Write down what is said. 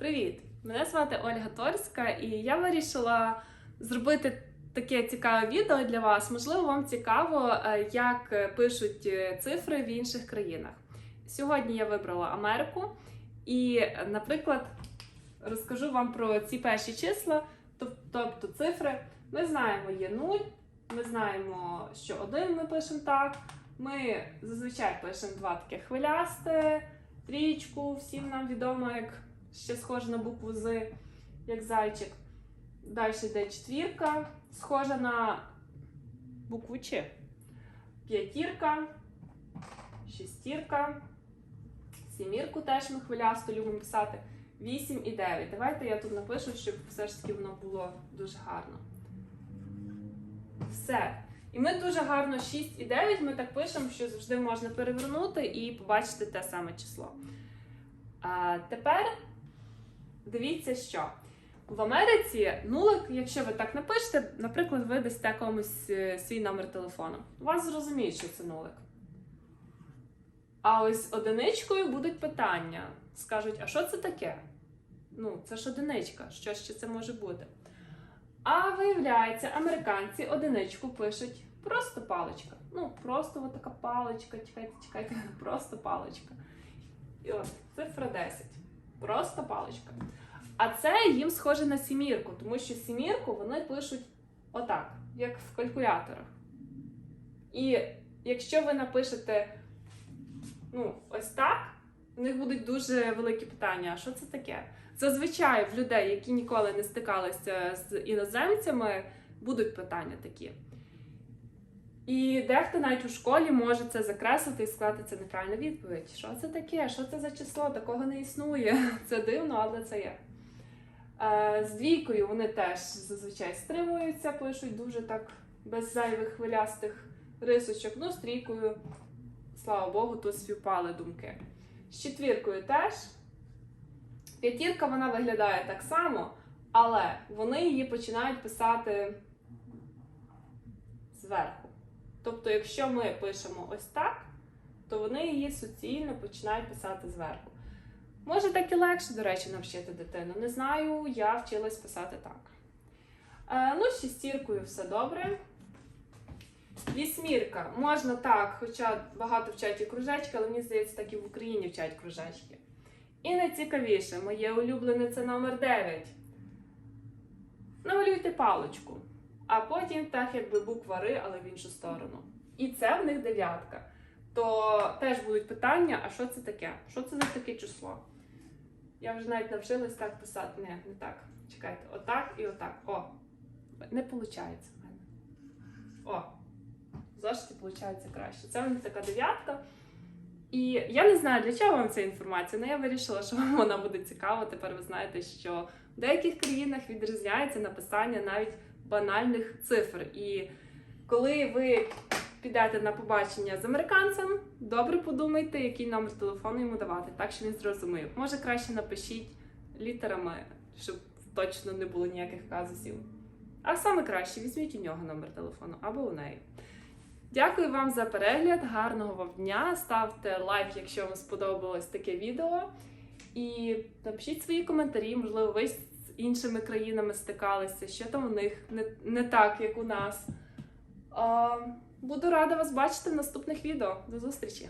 Привіт! Мене звати Ольга Торська, і я вирішила зробити таке цікаве відео для вас. Можливо, вам цікаво, е, як пишуть е, цифри в інших країнах. Сьогодні я вибрала Америку і, е, наприклад, розкажу вам про ці перші числа, тобто цифри. Ми знаємо, є 0, ми знаємо, що 1 ми пишемо так. Ми зазвичай пишемо два таке хвилясте, трічку, всім нам відомо, як ще схоже на букву З, як зайчик. Далі йде четвірка, схожа на букву Ч. П'ятірка, шестірка, сімірку теж ми хвилясто любимо писати. 8 і 9. Давайте я тут напишу, щоб все ж таки воно було дуже гарно. Все. І ми дуже гарно 6 і 9 ми так пишемо, що завжди можна перевернути і побачити те саме число. А тепер дивіться, що в Америці нулик, якщо ви так напишете, наприклад, ви дасте комусь е, свій номер телефону. Вас зрозуміють, що це нулик. А ось одиничкою будуть питання. Скажуть, а що це таке? Ну, це ж одиничка, що ще це може бути? А виявляється, американці одиничку пишуть просто паличка. Ну, просто така паличка, чекайте, чекайте, просто паличка. І от цифра 10. Просто паличка. А це їм схоже на сімірку, тому що сімірку вони пишуть отак, як в калькуляторах. І якщо ви напишете ну, ось так, у них будуть дуже великі питання: а що це таке? Зазвичай в людей, які ніколи не стикалися з іноземцями, будуть питання такі. І дехто навіть у школі може це закреслити і сказати, це неправильна відповідь. Що це таке? Що це за число? Такого не існує. Це дивно, але це є. Е, З двійкою вони теж зазвичай стримуються, пишуть дуже так без зайвих хвилястих рисочок. Ну, з трійкою, слава Богу, тут співпали думки. З четвіркою теж. П'ятірка вона виглядає так само, але вони її починають писати зверху. Тобто, якщо ми пишемо ось так, то вони її суцільно починають писати зверху. Може, так і легше, до речі, навчити дитину. Не знаю, я вчилась писати так. Е, ну, з шестіркою все добре. Вісьмірка. Можна так, хоча багато вчать і кружечки, але мені здається, так і в Україні вчать кружечки. І найцікавіше, моє улюблене це номер 9. Намалюйте паличку, а потім так, якби буква Р, але в іншу сторону. І це в них дев'ятка. То теж будуть питання: а що це таке? Що це за таке число? Я вже навіть навчилась так писати. Не, не так. Чекайте, отак і отак. О, не виходить в мене. О, зошиті виходить краще. Це в них така дев'ятка. І я не знаю, для чого вам ця інформація, але я вирішила, що вам вона буде цікава. Тепер ви знаєте, що в деяких країнах відрізняється написання навіть банальних цифр. І коли ви підете на побачення з американцем, добре подумайте, який номер телефону йому давати, так що він зрозумів. Може, краще напишіть літерами, щоб точно не було ніяких казусів. А саме краще візьміть у нього номер телефону або у неї. Дякую вам за перегляд, гарного вам дня. Ставте лайк, якщо вам сподобалось таке відео. І напишіть свої коментарі, можливо, ви іншими країнами стикалися, що там у них не, не так, як у нас. Буду рада вас бачити в наступних відео. До зустрічі!